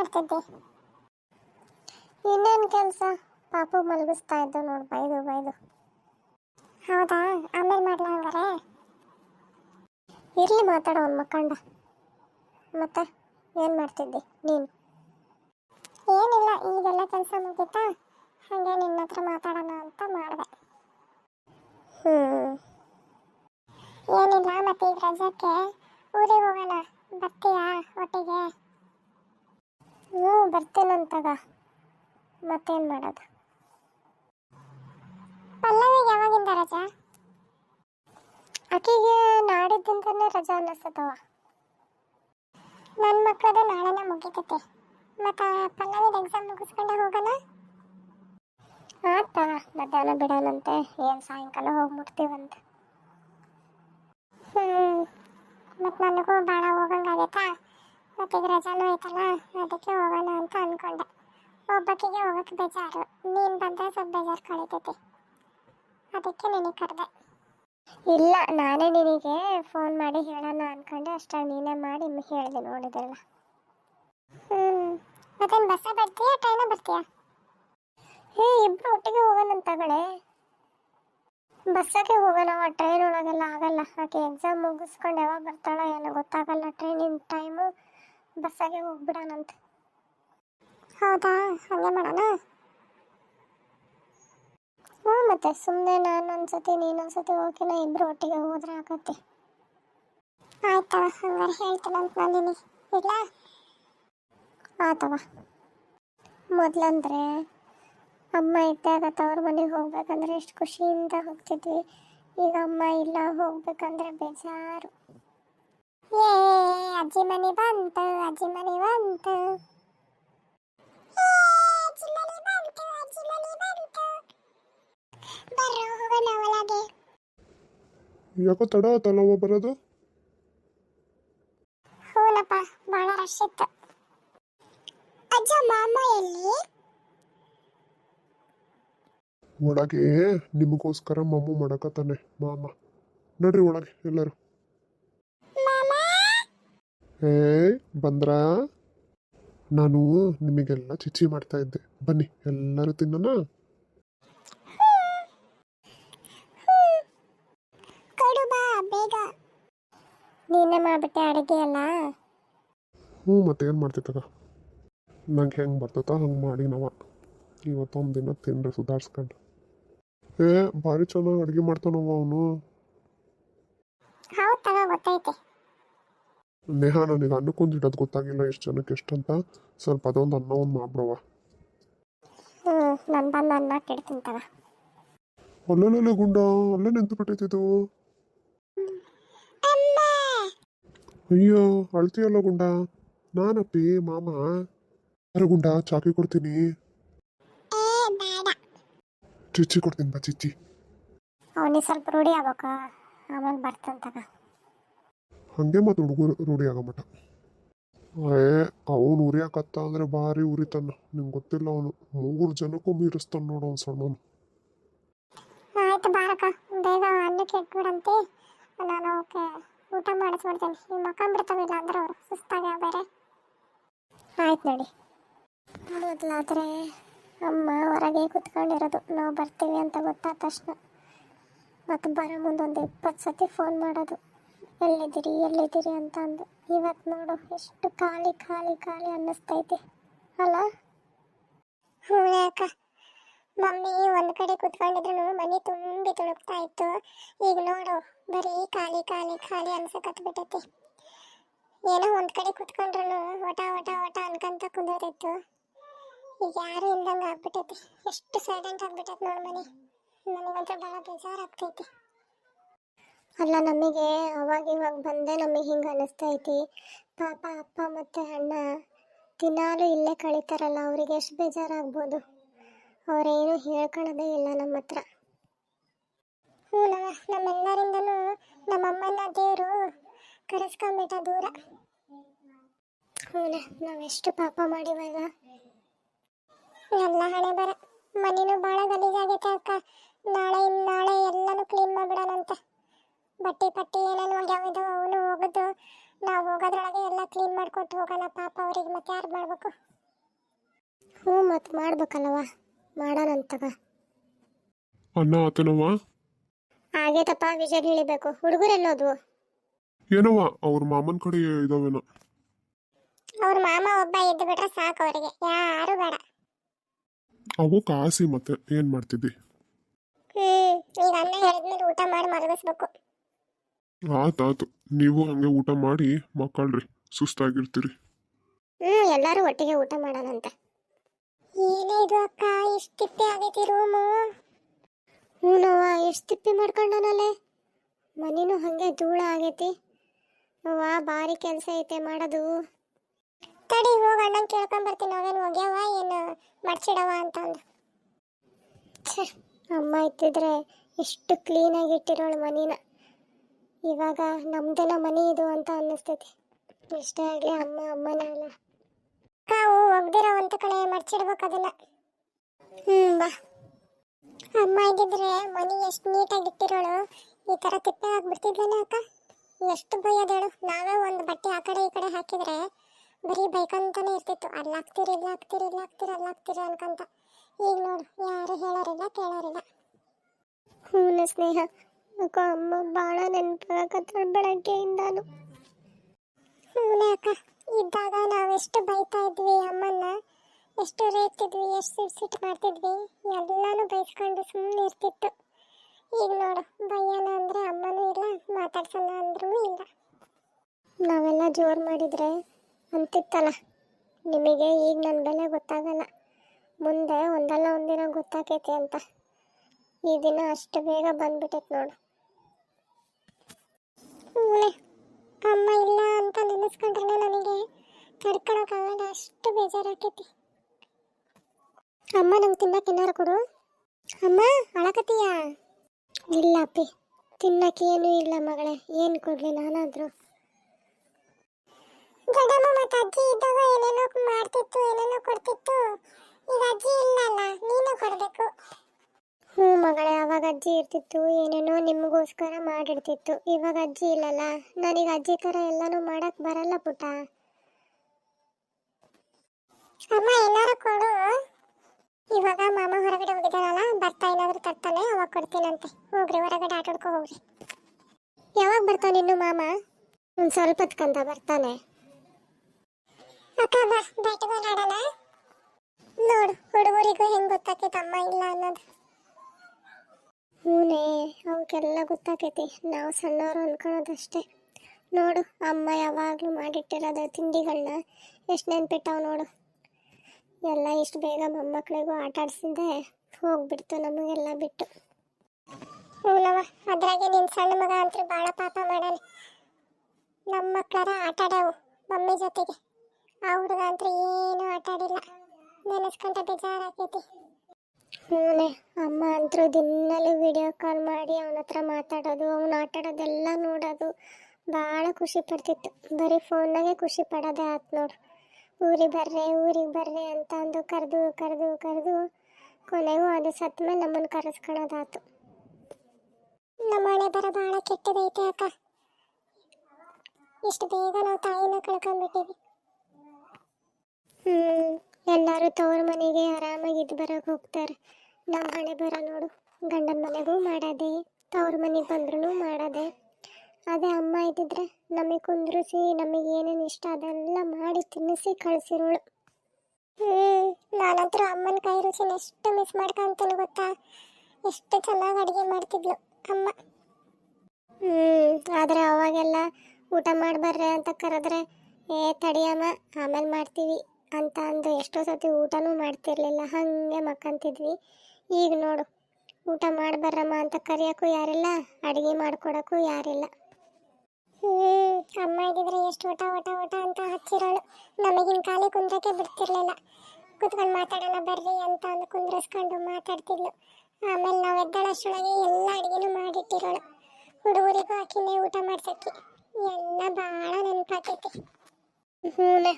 ಮಾಡ್ತಿದ್ದೆ? ಇನ್ನೇನು ಕೆಲಸ? ಪಾಪು ಮಲಗಿಸ್ತಾ ಇದ್ದು ನೋಡು, ಬೈದು ಬೈದು. ಹೌದಾ? ಆಮೇಲೆ ಮಾಡ್ಲಾಂಗಾರೆ ಇರ್ಲಿ ಮಾತಾಡೋ ಅವ್ನ ಮಕ್ಕಂಡ. ಮತ್ತೆ ಏನು ಮಾಡ್ತಿದ್ದೆ ನೀನು? ಏನಿಲ್ಲ, ಈಗೆಲ್ಲ ಕೆಲಸ ಮುಗೀತಾ? ಹಾಗೆ ನಿನ್ನ ಹತ್ರ ಮಾತಾಡೋಣ ಅಂತ ಮಾಡಿದೆ. ಹ್ಞೂ ಏನಿಲ್ಲ ಮತ್ತೆ ಈಗ ರಜಕ್ಕೆ ಊರಿಗೆ ಹೋಗೋಣ. ಬರ್ತೀಯಾ ಒಟ್ಟಿಗೆ? ಹ್ಞೂ ಬರ್ತೇನಂತಗ ಮತ್ತೇನು ಮಾಡೋದು? ಪಲ್ಲವಿಗೆ ಯಾವಾಗಿಂದ ರಜಾ? ಆಕೆಗೆ ನಾಡಿದ್ದಿಂದನೇ ರಜಾ ಅನ್ನಿಸ್ತದವ ನನ್ನ ಮಕ್ಕಳದು ನಾಳೆನೇ ಮುಗಿತೈತೆ. ಮತ್ತು ಪಲ್ಲವಿದ ಎಕ್ಸಾಮ್ ಮುಗಿಸ್ಕೊಂಡೆ ಹೋಗೋಣ? ಆತ ಮಧ್ಯಾಹ್ನ ಬಿಡೋಣಂತೆ. ಏನು ಸಾಯಂಕಾಲ ಹೋಗಿ ಮುಟ್ತೀವಂತ ಹ್ಞೂ ಮತ್ತು ನನಗೂ ಭಾಳ ಹೋಗಂಗಾಗೈತಾ? ಮತ್ತು ಈಗ ಐತಲ್ಲ, ಅದಕ್ಕೆ ಹೋಗೋಣ ಅಂತ ಅನ್ಕೊಂಡೆ. ಒಬ್ಬಕ್ಕಿಗೆ ಹೋಗಕ್ಕೆ ಬೇಜಾರು. ನೀನು ಬಂದರೆ ಸ್ವಲ್ಪ ಬೇಜಾರು ಅದಕ್ಕೆ ನಿನಗೆ ಕರೆದೆ. ಇಲ್ಲ, ನಾನೇ ನಿನಗೆ ಫೋನ್ ಮಾಡಿ ಹೇಳೋಣ ಅಂದ್ಕೊಂಡೆ ಅಷ್ಟಾಗಿ ನೀನೇ ಮಾಡಿ ಹೇಳಿದೆ ನೋಡಿದ್ರಲ್ಲ. ಹ್ಞೂ ಮತ್ತೇನು ಬಸ್ಸ ಬರ್ತೀಯಾ ಟ್ರೈನ ಬರ್ತೀಯಾ? ಹೇ ಇಬ್ಬರು ಒಟ್ಟಿಗೆ ಹೋಗೋಣ ತಗೊಳ್ಳೆ ಬಸ್ಸಾಗೆ ಹೋಗೋಣ ಟ್ರೈನ್ ಒಳಗೆಲ್ಲ ಆಗಲ್ಲ. ಆಕೆ ಎಕ್ಸಾಮ್ ಮುಗಿಸ್ಕೊಂಡು ಯಾವಾಗ ಬರ್ತಾಳೋ ಏನೋ ಗೊತ್ತಾಗಲ್ಲ ಟ್ರೈನಿನ ಟೈಮು ಬಸ್ಸಾಗೆ ಹೋಗ್ಬಿಡೋಣಂತ ಹೌದಾ? ಹಾಗೆ ಮಾಡೋಣ? ಹ್ಞೂ ಮತ್ತೆ ಸುಮ್ಮನೆ ನಾನು ಒಂದ್ಸತಿ, ನೀನು ಒಂದ್ಸತಿ ಹೋಗಿನ ಇಬ್ರು ಒಟ್ಟಿಗೆ ಹೋದ್ರೆ ಆಗತ್ತೆ. ಆಯ್ತವ ಹಂಗಾರೆ ಹೇಳ್ತೀನಿ ಅಂತ ನಂದಿನಿ ಇಲ್ಲ ಆತವ ಮೊದಲಂದ್ರೆ ಅಮ್ಮ ಇದ್ದಾಗ ತವ್ರ ಮನೆಗೆ ಹೋಗ್ಬೇಕಂದ್ರೆ ಎಷ್ಟು ಖುಷಿಯಿಂದ ಹೋಗ್ತಿದ್ವಿ. ಈಗ ಅಮ್ಮ ಇಲ್ಲ, ಹೋಗ್ಬೇಕಂದ್ರೆ ಬೇಜಾರು. ಏ ಅಜ್ಜಿ ಮನೆ ಬಂತು ಅಜ್ಜಿ ಮನೆ ಬಂತು. ಯಾಕೋ ತಡ ಆತಲ್ಲವ ಬರೋದು? ಹೂನಪ್ಪ ಬಹಳ ರಶ್ ಇತ್ತು. ಅಜ್ಜ ಮಾಮ ಎಲ್ಲಿ? ಒಳಗೆ ನಿಮಗೋಸ್ಕರ ಮಮ್ಮು ಮಾಡಕತ್ತಾನೆ ಮಾಮ. ನಡ್ರಿ ಒಳಗೆ ಎಲ್ಲರೂ. ಏ ಬಂದ್ರ? ನಾನು ನಿಮಗೆಲ್ಲ ಚಿಚಿ ಮಾಡ್ತಾ ಇದ್ದೆ. ಬನ್ನಿ ಎಲ್ಲರೂ ತಿನ್ನೋಣ? ನೀನೇ ಮಾಡ್ಬಿಟ್ಟೆ ಅಡುಗೆ ಅಲ್ಲ? ಹ್ಞೂ ಮತ್ತೇನು ಮಾಡ್ತಿತ್ತಗ ನಂಗೆ ಹೆಂಗೆ ಬರ್ತೈತ ಹಂಗೆ ಮಾಡಿ ನಾವ. ಇವತ್ತೊಂದು ದಿನ ತಿನ್ರಿ ಸುಧಾರಿಸ್ಕೊಂಡು. ಏ ಭಾರಿ ಚೆನ್ನಾಗಿ ಅಡುಗೆ ಮಾಡ್ತಾನವ ಅವನು. ಹೌದು ತಗೋ ಗೊತ್ತೈತೆ ನೇಹ ನನಗೆ ಅನ್ನಕ್ಕೊಂದು ಇಡೋದು ಗೊತ್ತಾಗಿಲ್ಲ ಎಷ್ಟು ಜನಕ್ಕೆ ಎಷ್ಟಂತ ಸ್ವಲ್ಪ ಅದೊಂದು ಅನ್ನ ಒಂದು ಮಾಡ್ಬಿಡವ ಹ್ಞೂ ನಾನು ಬಂದು ಅನ್ನ ಕೆಡ್ತೀನಿ ತಗ ಅಲ್ಲಲ್ಲ ಗುಂಡ ಅಲ್ಲೇ ನಿಂತು ಬಿಟ್ಟಿದ್ದು ಅಮ್ಮ ಅಯ್ಯೋ ಅಳ್ತೀಯಲ್ಲ ಗುಂಡ. ನಾನಪ್ಪಿ ಮಾಮ. ಯಾರು ಗುಂಡ ಚಾಕಿ ಕೊಡ್ತೀನಿ. ಏ ಬೇಡ. ಚಿಚ್ಚಿ ಕೊಡ್ತೀನಿ ಬಾ ಚಿಚ್ಚಿ. ಅವನಿಗೆ ಸ್ವಲ್ಪ ರೂಢಿ ಆಗ್ಬೇಕ. ಆಮೇಲೆ ಬರ್ತಾನೆ ತಗ ಹಂಗೆ ಮತ್ತು ಹುಡುಗರು ರೂಢಿ ಆಗೋ ಏ, ಅವನು ಉರಿಯಾಕತ್ತ ಅಂದ್ರೆ ಭಾರಿ ಉರಿತಾನ. ನಿಮ್ಗೆ ಗೊತ್ತಿಲ್ಲ ಅವನು. ಮೂರು ಜನಕ್ಕೂ ಮೀರಿಸ್ತಾನ ನೋಡು ಅವ್ನು ಸಣ್ಣವನು. ಆಯ್ತು ಬಾರಕ ಬೇಗ ಅನ್ನಕ್ಕೆ ಇಟ್ಬಿಡಂತೆ ನಾನು ಅವಕ್ಕೆ ಊಟ ಮಾಡಿಸ್ಬಿಡ್ತೀನಿ. ಈ ಮಕ್ಕ ಬಿಡ್ತಾವಿಲ್ಲ ಅಂದ್ರೆ ಅವರು ಸುಸ್ತಾಗ ಬೇರೆ ಆಯ್ತು ನೋಡಿ. ಮೊದಲಾದರೆ ಅಮ್ಮ ಹೊರಗೆ ಕುತ್ಕೊಂಡಿರೋದು. ನಾವು ಬರ್ತೀವಿ ಅಂತ ಗೊತ್ತಾದ ತಕ್ಷಣ. ಮತ್ತು ಬರೋ ಮುಂದೊಂದು ಇಪ್ಪತ್ತು ಸತಿ ಫೋನ್ ಮಾಡೋದು. ಎಲ್ಲಿದ್ದೀರಿ ಎಲ್ಲಿದ್ದೀರಿ ಅಂತ ಅಂದು. ಇವತ್ತು ನೋಡು, ಎಷ್ಟು ಖಾಲಿ ಖಾಲಿ ಖಾಲಿ ಅನ್ನಿಸ್ತೈತೆ. ಅಲ್ಲ? ಹ್ಞೂ ಅಕ್ಕ ಮಮ್ಮಿ ಒಂದು ಕಡೆ ಕುತ್ಕೊಂಡಿದ್ರು ಮನೆ ತುಂಬಿ ತುಳುಕ್ತಾ ಇತ್ತು. ಈಗ ನೋಡು, ಬರೀ ಖಾಲಿ ಖಾಲಿ ಖಾಲಿ ಅನ್ಸಕತ್ ಬಿಟ್ಟೈತಿ. ಏನೋ ಒಂದು ಕಡೆ ಕುತ್ಕೊಂಡ್ರು ಒಟ ಒಟ ಒಟ ಅನ್ಕಂತ ಕುಂದೋದಿತ್ತು ಈಗ ಯಾರು ಇಲ್ದಂಗೆ ಆಗ್ಬಿಟ್ಟೈತಿ. ಎಷ್ಟು ಸೈಲೆಂಟ್ ಆಗ್ಬಿಟ್ಟೈತಿ ನೋಡು ಮನೆ. ನನಗಂತೂ ಭಾಳ ಬೇಜಾರಾಗ್ತೈತಿ. ಅಲ್ಲ, ನಮಗೆ ಅವಾಗ ಇವಾಗ ಬಂದೆ ನಮಗೆ ಹಿಂಗೆ ಅನಿಸ್ತೈತಿ ಪಾಪ ಅಪ್ಪ ಮತ್ತು ಅಣ್ಣ ದಿನಾಲು ಇಲ್ಲೇ ಕಳೀತಾರಲ್ಲ, ಅವ್ರಿಗೆ ಎಷ್ಟು ಬೇಜಾರಾಗ್ಬೋದು. ಅವರೇನು ಹೇಳ್ಕೊಳ್ಳೋದೇ ಇಲ್ಲ ನಮ್ಮ ಹತ್ರ. ಹ್ಞೂ ನಮ್ಮ ನಮ್ಮೆಲ್ಲರಿಂದನೂ ನಮ್ಮಮ್ಮನ ದೇವರು ಕರೆಸ್ಕೊಂಬಿಟ್ಟ ದೂರ. ಹ್ಞೂ ನಾವೆಷ್ಟು ಪಾಪ ಮಾಡಿವಾಗ. ಎಲ್ಲ ಹಣೆ ಬರ, ಮನೇನು ಭಾಳ ಗಲೀಜಾಗೈತೆ ಅಕ್ಕ. ನಾಳೆ ಇನ್ನು ನಾಳೆ ಎಲ್ಲನೂ ಕ್ಲೀನ್ ಮಾಡಿಬಿಡೋಣಂತೆ. ಬಟ್ಟೆ ಪಟ್ಟಿ ಏನೇನು ಒಗ್ಯಾವುದು ಅವನು ಹೋಗೋದು. ನಾವು ಹೋಗೋದ್ರೊಳಗೆ ಎಲ್ಲ ಕ್ಲೀನ್ ಮಾಡ್ಕೊಟ್ಟು ಹೋಗೋಣ ಪಾಪ ಅವ್ರಿಗೆ ಮತ್ತೆ ಯಾರು ಮಾಡಬೇಕು? ಹ್ಞೂ ಮತ್ತೆ ಮಾಡ್ಬೇಕಲ್ಲವ ಮಾಡೋಣಂತವ. ಅನ್ನ ಆತನವ ಆಗೇತಪ್ಪ ವಿಜಯ್ ಇಳಿಬೇಕು ಹುಡುಗರೆಲ್ಲೋದ್ವು ಏನವ ಅವ್ರ ಮಾಮನ ಕಡೆ ಇದಾವೇನೋ. ಅವ್ರ ಮಾಮ ಒಬ್ಬ ಇದ್ದು ಬಿಟ್ರೆ ಸಾಕು ಅವರಿಗೆ. ಯಾರು ಬೇಡ. ಅವು ಕಾಸಿ ಮತ್ತೆ ಏನ್ ಮಾಡ್ತಿದ್ದಿ? ಹ್ಮ್ ಈಗ ಅನ್ನ ಹೇಳಿದ್ಮೇಲೆ ಊಟ ಮಾಡಿ ಮಲಗಿಸ್ಬೇಕು. ಆತಾತು ನೀವು ಹಂಗೆ ಊಟ ಮಾಡಿ ಮಕ್ಕಳ್ರಿ, ಸುಸ್ತಾಗಿರ್ತೀರಿ. ಹ್ಮ್, ಎಲ್ಲರೂ ಒಟ್ಟಿಗೆ ಊಟ ಮಾಡೋಣಂತ. ಏನೇ ಇದು ಅಕ್ಕ ತಿಪ್ಪೆ ಆಗೈತಿ ರೂಮು ಹ್ಞೂನವ್ವ ಎಷ್ಟು ತಿಪ್ಪೆ ಮಾಡ್ಕೊಂಡನಲ್ಲೇ? ಮನಿನೂ ಹಾಗೆ ಧೂಳ ಆಗೈತಿ. ಅವ್ವ ಭಾರಿ ಕೆಲಸ ಐತೆ ಮಾಡೋದು. ತಡಿ, ಹೋಗಿ ಅಣ್ಣನ ಕೇಳ್ಕೊಂಬರ್ತೀನಿ. ಅವೇನು ಹೋಗ್ಯಾವ ಏನು ಮಡ್ಚಿಡವ ಅಂತ ಅಂದು ಛೆ, ಅಮ್ಮ ಇತ್ತಿದ್ರೆ ಎಷ್ಟು ಕ್ಲೀನಾಗಿ ಇಟ್ಟಿರೋಳು ಮನಿನ. ಇವಾಗ ನಮ್ದೆಲ್ಲ ಮನೆ ಇದು ಅಂತ ಅನ್ನಿಸ್ತೈತಿ. ಎಷ್ಟೇ ಆಗಲಿ ಅಮ್ಮ, ಅಮ್ಮನ ಅಲ್ಲ. ಒಗ್ದಿರೋ ಅಂತ ಕಡೆ ಮರ್ಚಿಡ್ಬೇಕು ಅದನ್ನ. ಹ್ಮ್, ಬಾ. ಅಮ್ಮ ಇದ್ದಿದ್ರೆ ಮನೆ ಎಷ್ಟು ನೀಟಾಗಿ ಇಟ್ಟಿರೋಳು. ಈ ತರ ತಿಪ್ಪೆ ಆಗ್ಬಿಡ್ತಿದ್ಲೇನ ಅಕ್ಕ? ಎಷ್ಟು ಬೈಯೋದೇಳು ನಾವೇ ಒಂದು ಬಟ್ಟೆ ಆ ಕಡೆ ಈ ಕಡೆ ಹಾಕಿದ್ರೆ ಬರೀ ಬೈಕಂತಾನೆ ಇರ್ತಿತ್ತು. ಅಲ್ಲಾಗ್ತೀರಿ ಇಲ್ಲಾಗ್ತೀರಿ ಇಲ್ಲಾಗ್ತೀರಿ ಅಲ್ಲಾಗ್ತೀರಿ ಅನ್ಕಂತ. ಈಗ ನೋಡು, ಯಾರು ಹೇಳೋರಿಲ್ಲ, ಕೇಳೋರಿಲ್ಲ. ಹ್ಞೂ ಸ್ನೇಹ. ಅಕ್ಕ ಅಮ್ಮ ಭಾಳ ನೆನಪಾಗತ್ತಾಳ ಬೆಳಗ್ಗೆಯಿಂದಾನು. ಅಕ್ಕ? ಇದ್ದಾಗ ನಾವೆಷ್ಟು ಬೈತಾ ಇದ್ವಿ ಅಮ್ಮನ್ನ. ಎಷ್ಟು ರೇಗ್ತಿದ್ವಿ, ಎಷ್ಟು ಸಿಟ್ ಮಾಡ್ತಿದ್ವಿ, ಎಲ್ಲಾನು ಬೈಸ್ಕೊಂಡು ಸುಮ್ಮನೆ ಇರ್ತಿತ್ತು. ಈಗ ನೋಡು, ಬೈಯೋಣ ಅಂದರೆ ಅಮ್ಮನೂ ಇಲ್ಲ, ಮಾತಾಡ್ಸೋಣ ಅಂದ್ರೂ ಇಲ್ಲ. ನಾವೆಲ್ಲ ಜೋರು ಮಾಡಿದ್ರೆ ಅಂತಿತ್ತಲ್ಲ? ನಿಮಗೆ ಈಗ ನನ್ನ ಬೆಲೆ ಗೊತ್ತಾಗಲ್ಲ. ಮುಂದೆ ಒಂದಲ್ಲ ಒಂದಿನ ಗೊತ್ತಾಕೈತಿ ಅಂತ. ಈ ದಿನ ಅಷ್ಟು ಬೇಗ ಬಂದ್ಬಿಟ್ಟೈತೆ ನೋಡು. ಹ್ಞೂ ಅಮ್ಮ ಇಲ್ಲ ಅಂತ ನೆನೆಸ್ಕೊಂಡ್ರೆ ನನಗೆ ತಡ್ಕೊಳಕ್ಕಾಗಲ್ಲ, ಅಷ್ಟು ಬೇಜಾರಾಕೈತಿ ಅಮ್ಮ ನಂಗೆ ತಿನ್ನಕ್ಕೆ ಏನಾರು ಕೊಡು. ಅಮ್ಮ, ಅಳಕತ್ತೀಯ? ಇಲ್ಲ ಅಪ್ಪಿ ಏನೂ ಇಲ್ಲ ಮಗಳೇ, ಏನು ಕೊಡ್ಲಿ ನಾನಾದರೂ. ದೊಡ್ಡಮ್ಮ ಮತ್ತು ಅಜ್ಜಿ ಇದ್ದಾಗ ಏನೇನೋ ಮಾಡ್ತಿತ್ತು, ಏನೇನೋ ಕೊಡ್ತಿತ್ತು. ಈಗ ಅಜ್ಜಿ ಇಲ್ಲಲ್ಲ, ನೀನು ಕೊಡಬೇಕು. ಹ್ಞೂ ಮಗಳೇ, ಅವಾಗ ಅಜ್ಜಿ ಇರ್ತಿತ್ತು, ಏನೇನೋ ನಿಮಗೋಸ್ಕರ ಮಾಡಿರ್ತಿತ್ತು. ಇವಾಗ ಅಜ್ಜಿ ಇಲ್ಲಲ್ಲ? ನನಗೆ ಅಜ್ಜಿ ಥರ ಎಲ್ಲನೂ ಮಾಡಕ್ಕೆ ಬರಲ್ಲ ಪುಟ್ಟ. ಅಮ್ಮ ಏನಾರು ಕೊಡು. ಇವಾಗ ಮಾಮ ಹೊರಗಡೆ ಹೋಗಿದ್ದಾನಲ್ಲ, ಬರ್ತಾ ಏನಾದ್ರು ತರ್ತಾನೆ, ಅವಾಗ ಕೊಡ್ತೀನಂತೆ. ಹೋಗ್ರಿ, ಹೊರಗಡೆ ಆಟಾಡ್ಕೊ ಹೋಗ್ರಿ. ಯಾವಾಗ ಬರ್ತಾನೆ ಇನ್ನು ಮಾಮ? ಒಂದು ಸ್ವಲ್ಪ ಹೊತ್ಕಂತ ಬರ್ತಾನೆ. ಅಕ್ಕ, ಬಾ ಬ್ಯಾಟ್ ನೋಡು, ಹುಡುಗರಿಗೂ ಹೆಂಗೆ ಗೊತ್ತಾಕೈತೆ ಅಮ್ಮ ಇಲ್ಲ ಅನ್ನೋದು. ಹೂನೇ ಅವಕ್ಕೆಲ್ಲ ಗೊತ್ತಾಕೈತಿ ನಾವು ಸಣ್ಣವರು ಅಂದ್ಕೊಳೋದಷ್ಟೇ ನೋಡು, ಅಮ್ಮ ಯಾವಾಗಲೂ ಮಾಡಿಟ್ಟಿರೋದು ತಿಂಡಿಗಳನ್ನ ಎಷ್ಟು ನೆನ್ಪಿಟ್ಟಾವ ನೋಡು. ಎಲ್ಲ ಇಷ್ಟು ಬೇಗ ಮೊಮ್ಮಕ್ಕಳಿಗೂ ಆಟ ಆಡಿಸಿದ್ದೆ ಹೋಗ್ಬಿಡ್ತು ನಮಗೆಲ್ಲ ಬಿಟ್ಟು. ಹೂನವ ಅದ್ರಾಗೆ ನಿನ್ನ ಸಣ್ಣ ಮಗ ಅಂತೂ ಭಾಳ ಪಾಪ ಮಾಡಾನೆ ನಮ್ಮ ಮಕ್ಕಳರ ಆಟ ಆಡವು ಮಮ್ಮಿ ಜೊತೆಗೆ. ಆ ಹುಡುಗ ಅಂತೂ ಏನೂ ಆಟ ಆಡಿಲ್ಲ. ನೆನೆಸ್ಕೊಂತ ಬೇಜಾರಾಕೈತಿ ಹ್ಞೂ ಅಮ್ಮ ಅಂತೂ ದಿನಲ್ಲೂ ವಿಡಿಯೋ ಕಾಲ್ ಮಾಡಿ ಅವನ ಹತ್ರ ಮಾತಾಡೋದು, ಅವನು ಆಟ ಆಡೋದೆಲ್ಲ ನೋಡೋದು. ಭಾಳ ಖುಷಿ ಪಡ್ತಿತ್ತು. ಬರೀ ಫೋನ್ನಾಗೆ ಖುಷಿ ಪಡೋದೇ ಆಯ್ತು ನೋಡು. ಊರಿಗೆ ಬರ್ರೆ ಊರಿಗೆ ಬರ್ರೆ ಅಂತ ಅಂದು ಕರೆದು ಕರೆದು ಕರೆದು ಕೊನೆಗೂ ಅದು ಸತ್ತ ಮೇಲೆ ನಮ್ಮನ್ನು ಕರೆಸ್ಕೊಳೋದಾತು ನಮ್ಮ ಬರ ಭಾಳ ಕೆಟ್ಟದೈತೆ ಅಕ್ಕ. ಇಷ್ಟು ಬೇಗ ನಾವು ತಾಯಿನ ಕಳ್ಕೊಂಡ್ಬಿಟ್ಟಿವಿ ಹ್ಮ್. ಎಲ್ಲರೂ ತವ್ರ ಮನೆಗೆ ಆರಾಮಾಗಿ ಇದ್ದು ಬರೋಕೆ ಹೋಗ್ತಾರೆ. ನಮ್ಮ ಹಣೆ ಬರ ನೋಡು, ಗಂಡನ ಮನೆಗೂ ಮಾಡೋದೆ, ತವ್ರ ಮನೆಗೆ ಬಂದ್ರೂ ಮಾಡೋದೆ. ಅದೇ ಅಮ್ಮ ಇದ್ದಿದ್ರೆ ನಮಗೆ ಕುಂದ್ರಿಸಿ, ನಮಗೆ ಏನೇನು ಇಷ್ಟ ಅದೆಲ್ಲ ಮಾಡಿ ತಿನ್ನಿಸಿ ಕಳಿಸಿರೋಳು. ಹ್ಮ್ ನಾನಂತೂ ಅಮ್ಮನ ಕೈ ರುಚಿನ ಎಷ್ಟು ಮಿಸ್ ಮಾಡ್ಕೊಂತೀನಿ ಗೊತ್ತಾ? ಎಷ್ಟು ಚೆನ್ನಾಗಿ ಅಡುಗೆ ಮಾಡ್ತಿದ್ಲು ಅಮ್ಮ. ಹ್ಞೂ ಆದ್ರೆ ಅವಾಗೆಲ್ಲ ಊಟ ಮಾಡ್ಬರ್ರೆ ಅಂತ ಕರೆದ್ರೆ, ಏ ತಡಿಯಮ್ಮ ಆಮೇಲೆ ಮಾಡ್ತೀವಿ. ಅಂತ ಅಂದು ಎಷ್ಟೋ ಸತಿ ಊಟನೂ ಮಾಡ್ತಿರ್ಲಿಲ್ಲ. ಹಾಗೆ ಮಕ್ಕಂತಿದ್ವಿ. ಈಗ ನೋಡು, ಊಟ ಮಾಡ್ಬರ್ರಮ್ಮ ಅಂತ ಕರೆಯೋಕ್ಕೂ ಯಾರಿಲ್ಲ, ಅಡುಗೆ ಮಾಡ್ಕೊಡೋಕ್ಕೂ ಯಾರಿಲ್ಲ. ಹ್ಮ್, ಅಮ್ಮ ಇದ್ದಿದ್ರೆ ಎಷ್ಟು ಊಟ ಊಟ ಊಟ ಅಂತ ಹಚ್ಚಿರೋಳು. ನಮಗಿನ ಖಾಲಿ ಕುಂದ್ರಕ್ಕೆ ಬಿಡ್ತಿರ್ಲಿಲ್ಲ. ಕುತ್ಕೊಂಡು ಮಾತಾಡೋಣ ಬರ್ರಿ ಅಂತ ಅಂದು ಕುಂದ್ರಸ್ಕೊಂಡು ಮಾತಾಡ್ತಿದ್ಲು. ಆಮೇಲೆ ನಾವು ಎದ್ದಳಷ್ಟೊಳಗೆ ಎಲ್ಲ ಅಡುಗೆನೂ ಮಾಡಿಟ್ಟಿರೋಳು. ಹುಡುಗರಿಗೂ ಆಕಿನೇ ಊಟ ಮಾಡ್ಸಕ್ಕೆ. ಎಲ್ಲ ಭಾಳ ನೆನಪಾಕೈತಿ. ಹ್ಞೂ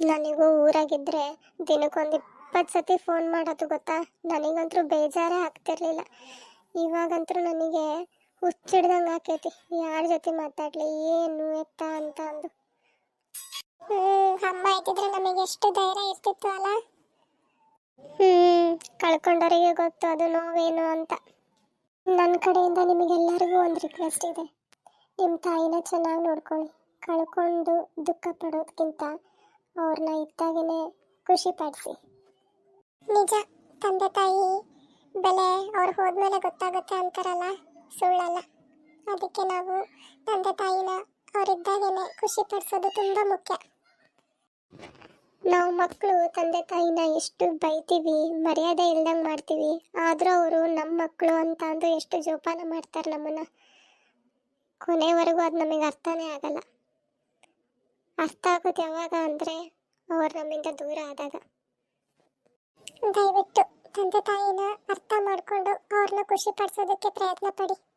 ನನಗೂ ಊರಾಗಿದ್ದರೆ ದಿನಕ್ಕೊಂದು ಇಪ್ಪತ್ತು ಸತಿ ಫೋನ್ ಮಾಡೋದು ಗೊತ್ತಾ? ನನಗಂತೂ ಬೇಜಾರೇ ಆಗ್ತಿರ್ಲಿಲ್ಲ. ಇವಾಗಂತೂ ನನಗೆ ಹುಚ್ಚಿಡ್ದಂಗೆ ಆಕೈತಿ. ಯಾರ ಜೊತೆ ಮಾತಾಡಲಿ ಏನು ಎತ್ತ ಅಂತ ಅಂದು. ಹ್ಮ್ ಅಮ್ಮ ಇದ್ದಿದ್ರೆ ನಮಗೆ ಎಷ್ಟು ಧೈರ್ಯ ಇರ್ತಿತ್ತು ಅಲ್ಲ? ಹ್ಮ್ ಕಳ್ಕೊಂಡವರಿಗೆ ಗೊತ್ತು ಅದು ನೋವೇನು ಅಂತ. ನನ್ನ ಕಡೆಯಿಂದ ನಿಮಗೆಲ್ಲರಿಗೂ ಒಂದು ರಿಕ್ವೆಸ್ಟ್ ಇದೆ. ನಿಮ್ಮ ತಾಯಿನ ಚೆನ್ನಾಗಿ ನೋಡ್ಕೊಳ್ಳಿ. ಕಳ್ಕೊಂಡು ದುಃಖ ಪಡೋದಕ್ಕಿಂತ ಅವ್ರನ್ನ ಇದ್ದಾಗಲೇ ಖುಷಿ ಪಡಿಸಿ. ನಿಜ, ತಂದೆ ತಾಯಿ ಬೆಲೆ ಅವ್ರು ಹೋದ್ಮೇಲೆ ಗೊತ್ತಾಗುತ್ತೆ ಅಂತಾರಲ್ಲ ಸುಳ್ಳಲ್ಲ ಅದಕ್ಕೆ ನಾವು ತಂದೆ ತಾಯಿನ ಅವರಿದ್ದಾಗೇನೆ ಖುಷಿ ಪಡಿಸೋದು ತುಂಬ ಮುಖ್ಯ. ನಾವು ಮಕ್ಕಳು ತಂದೆ ತಾಯಿನ ಎಷ್ಟು ಬೈತೀವಿ, ಮರ್ಯಾದೆ ಇಲ್ದಂಗೆ ಮಾಡ್ತೀವಿ, ಆದರೂ ಅವರು ನಮ್ಮ ಮಕ್ಕಳು ಅಂತ ಅಂದು ಎಷ್ಟು ಜೋಪಾನ ಮಾಡ್ತಾರೆ ನಮ್ಮನ್ನು. ಕೊನೆವರೆಗೂ ಅದು ನಮಗೆ ಅರ್ಥನೇ ಆಗಲ್ಲ. ಅರ್ಥ ಆಗೋದು ಯಾವಾಗ ಅಂದರೆ ಅವರು ನಮ್ಮಿಂದ ದೂರ ಆದಾಗ. ದಯವಿಟ್ಟು ತಂದೆ ತಾಯಿನ ಅರ್ಥ ಮಾಡಿಕೊಂಡು ಅವ್ರನ್ನ ಖುಷಿ ಪಡಿಸೋದಕ್ಕೆ ಪ್ರಯತ್ನ ಪಡಿ.